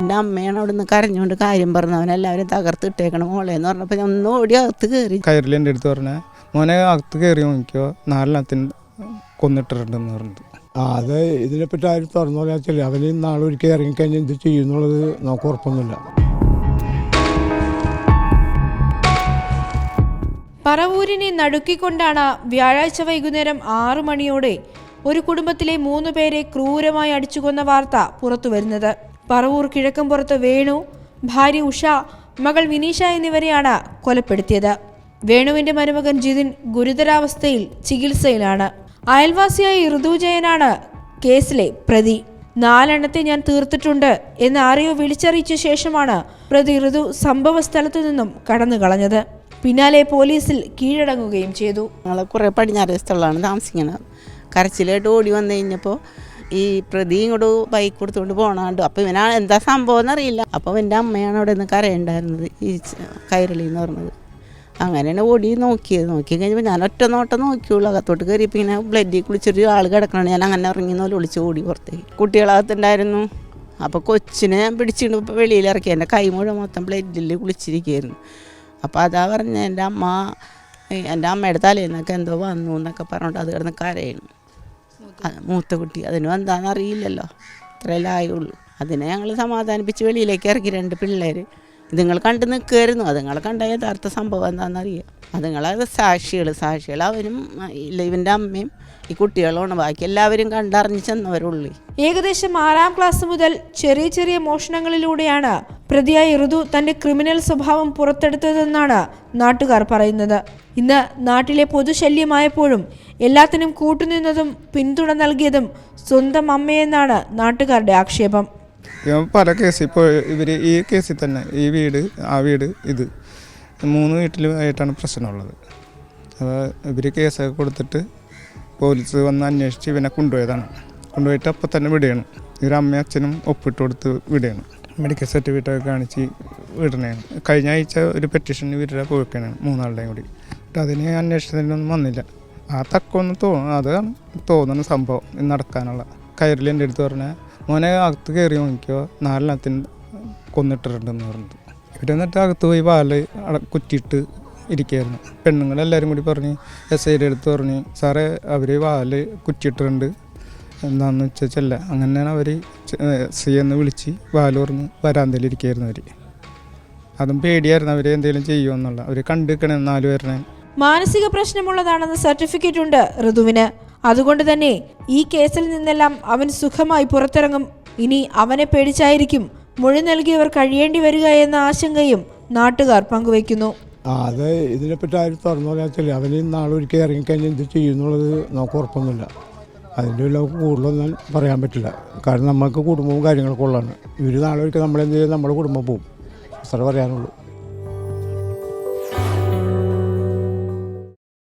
എന്റെ അമ്മയാണ് അവിടെ നിന്ന് കരഞ്ഞുകൊണ്ട് കാര്യം പറഞ്ഞവൻ എല്ലാവരും തകർത്തിട്ടേക്കണം മോളെ എന്ന് പറഞ്ഞപ്പോൾ ഞാൻ ഒന്ന് ഓടി അകത്ത് കയറി കയറിൽ എന്റെ അടുത്ത് പറഞ്ഞ. മോനെ അകത്ത് കയറി നോക്കിയോ നാലെണ്ണത്തിന് കൊന്നിട്ടിട്ടുണ്ടെന്ന് പറഞ്ഞത് ആ അത് ഇതിനെപ്പറ്റി ആരും തുറന്നു പറയാൻ വെച്ചാൽ അവന് നാളെ ഒരിക്കൽ ഇറങ്ങിക്കഴിഞ്ഞാൽ എന്ത് ചെയ്യുന്നുള്ളത് നമുക്ക് ഉറപ്പൊന്നുമില്ല. പറവൂരിനെ നടുക്കിക്കൊണ്ടാണ് വ്യാഴാഴ്ച വൈകുന്നേരം ആറു മണിയോടെ ഒരു കുടുംബത്തിലെ മൂന്ന് പേരെ ക്രൂരമായി അടിച്ചുകൊന്ന വാർത്ത പുറത്തുവരുന്നത്. പറവൂർ കിഴക്കമ്പുറത്ത് വേണു ഭാര്യ ഉഷ മകൾ വിനീഷ എന്നിവരെയാണ് കൊലപ്പെടുത്തിയത്. വേണുവിന്റെ മരുമകൻ ജിതിൻ ഗുരുതരാവസ്ഥയിൽ ചികിത്സയിലാണ്. അയൽവാസിയായ ഋതുജയനാണ് കേസിലെ പ്രതി. നാലെണ്ണത്തെ ഞാൻ തീർത്തിട്ടുണ്ട് എന്ന് ആരെയോ വിളിച്ചറിയിച്ച ശേഷമാണ് പ്രതി ഋതു സംഭവ സ്ഥലത്തു നിന്നും കടന്നു കളഞ്ഞത് പിന്നാലെ പോലീസിൽ കീഴടങ്ങുകയും ചെയ്തു. ഞങ്ങൾ കുറേ പടിഞ്ഞാറ് സ്ഥലമാണ് താമസിക്കുന്നത്. കരച്ചിലായിട്ട് ഓടി വന്നു കഴിഞ്ഞപ്പോൾ ഈ പ്രതി ഇങ്ങോട്ട് ബൈക്ക് കൊടുത്തുകൊണ്ട് പോകണുണ്ട് അപ്പോൾ ഇവനാ എന്താ സംഭവം എന്നറിയില്ല. അപ്പോൾ എന്റെ അമ്മയാണ് അവിടെ നിന്ന് കരയുണ്ടായിരുന്നത് ഈ കൈരളി എന്ന് പറഞ്ഞത്. അങ്ങനെയാണ് ഓടി നോക്കിയത്. നോക്കി കഴിഞ്ഞപ്പോൾ ഞാൻ ഒറ്റ നോട്ടം നോക്കിയുള്ളൂ. അകത്തോട്ട് കയറിയപ്പോൾ ഇങ്ങനെ ബ്ലഡിൽ കുളിച്ചൊരു ആൾ കിടക്കണം ഞാൻ അങ്ങനെ ഇറങ്ങി നോൽ ഒളിച്ച് ഓടി പുറത്തേക്ക്. കുട്ടികളകത്തുണ്ടായിരുന്നു. അപ്പോൾ കൊച്ചിനെ പിടിച്ചിട്ട് വെളിയിൽ ഇറക്കി. എന്റെ കൈ മുഴുവൻ മൊത്തം ബ്ലഡിൽ കുളിച്ചിരിക്കുകയായിരുന്നു. അപ്പോൾ അതാ പറഞ്ഞ എന്റെ അമ്മ എന്റെ അമ്മയുടെ തലേന്നൊക്കെ എന്തോ വന്നു എന്നൊക്കെ പറഞ്ഞിട്ട് അത് കിടന്ന് കരയുന്നു. മൂത്ത കുട്ടി. അതിനും എന്താണെന്ന് അറിയില്ലല്ലോ. ഇത്രയല്ലേ അതിനെ ഞങ്ങൾ സമാധാനിപ്പിച്ച് വെളിയിലേക്ക് ഇറക്കി രണ്ട് പിള്ളേർ ഇതുങ്ങൾ കണ്ട് നിൽക്കുമായിരുന്നു അതുങ്ങൾ കണ്ട യഥാർത്ഥ സംഭവം എന്താണെന്നറിയാം അതുങ്ങളത് സാക്ഷികൾ സാക്ഷികൾ അവരും ഇല്ല ഇവന്റെ അമ്മയും ഈ കുട്ടികളുമാണ് ബാക്കി എല്ലാവരും കണ്ടറിഞ്ഞ് ചെന്നവരുള്ളൂ. ഏകദേശം ആറാം ക്ലാസ് മുതൽ ചെറിയ ചെറിയ മോഷണങ്ങളിലൂടെയാണ് പ്രതിയായ ഋതു തന്റെ ക്രിമിനൽ സ്വഭാവം പുറത്തെടുത്തതെന്നാണ് നാട്ടുകാർ പറയുന്നത്. ഇന്ന് നാട്ടിലെ പൊതുശല്യമായപ്പോഴും എല്ലാത്തിനും കൂട്ടുനിന്നതും പിന്തുണ നൽകിയതും സ്വന്തം അമ്മയെന്നാണ് നാട്ടുകാരുടെ ആക്ഷേപം. പല കേസ് ഇപ്പോൾ ഇവർ ഈ കേസിൽ തന്നെ ഈ വീട് ആ വീട് ഇത് മൂന്ന് വീട്ടിലുമായിട്ടാണ് പ്രശ്നമുള്ളത്. അപ്പോൾ ഇവർ കേസൊക്കെ കൊടുത്തിട്ട് പോലീസ് വന്ന് അന്വേഷിച്ച് ഇവനെ കൊണ്ടുപോയതാണ്. കൊണ്ടുപോയിട്ട് അപ്പോൾ തന്നെ വിടുകയാണ്. ഇവരമ്മയും അച്ഛനും ഒപ്പിട്ട് കൊടുത്ത് വിടുകയാണ്. മെഡിക്കൽ സർട്ടിഫിക്കറ്റൊക്കെ കാണിച്ച് വിടണയാണ് കഴിഞ്ഞ ആഴ്ച ഒരു പെറ്റീഷൻ വീട്ടിലെ പോയിക്കണേ മൂന്നാളുടെയും കൂടി. എന്നിട്ട് അതിന് അന്വേഷണത്തിനൊന്നും വന്നില്ല. ആ തക്കൊന്ന് തോന്നുന്നു അതാണ് തോന്നുന്ന സംഭവം നടക്കാനുള്ള. കയറിൽ എന്റെ അടുത്ത് പറഞ്ഞാൽ മോനെ അകത്ത് കയറി നോക്കിയോ നാലെണ്ണത്തിന് കൊന്നിട്ടിട്ടുണ്ടെന്ന് പറഞ്ഞത് ഇവിടെ എന്നിട്ട് അകത്ത് പോയി പാൽ കുറ്റിയിട്ട് ഇരിക്കുകയായിരുന്നു പെണ്ണുങ്ങളെല്ലാവരും കൂടി പറഞ്ഞ് എസ് ഐയുടെ അടുത്ത് പറഞ്ഞ് സാറേ അവർ വാൽ കുറ്റിയിട്ടിട്ടുണ്ട്. എന്താണെന്ന് വെച്ചാൽ ചെല്ല അങ്ങനെയാണ് അവർ സി എന്ന് വിളിച്ച് വാലൂർന്ന് വരാന്തയിലിരിക്കുകയായിരുന്നു അവർ അതും പേടിയായിരുന്നു അവരെ എന്തെങ്കിലും ചെയ്യുമെന്നുള്ള അവർ കണ്ടിരിക്കണേ നാല് പേരിനെ. മാനസിക പ്രശ്നമുള്ളതാണെന്ന് സർട്ടിഫിക്കറ്റ് ഉണ്ട് ഋതുവിന്. അതുകൊണ്ട് തന്നെ ഈ കേസിൽ നിന്നെല്ലാം അവൻ സുഖമായി പുറത്തിറങ്ങും. ഇനി അവനെ പേടിച്ചായിരിക്കും മൊഴി നൽകിയവർ കഴിയേണ്ടി വരിക എന്ന ആശങ്കയും നാട്ടുകാർ പങ്കുവയ്ക്കുന്നു. ആ അത് ഇതിനെപ്പറ്റി ആരും തുറന്നു പറയാത്തില്ല അവന് നാളെ ഒരിക്കൽ ഇറങ്ങിക്കഴിഞ്ഞാൽ എന്ത് ചെയ്യുന്നുള്ളത് നമുക്ക് ഉറപ്പൊന്നുമില്ല. വല്ല കൂടുതലൊന്നും പറയാൻ പറ്റില്ല. കാരണം നമുക്ക് കുടുംബവും കാര്യങ്ങളൊക്കെ ഉള്ളതാണ്. ഇവർ നാളെ ഒരിക്കൽ നമ്മളെന്ത് ചെയ്യും? നമ്മുടെ കുടുംബം പോവും. അത്ര പറയാനുള്ളൂ.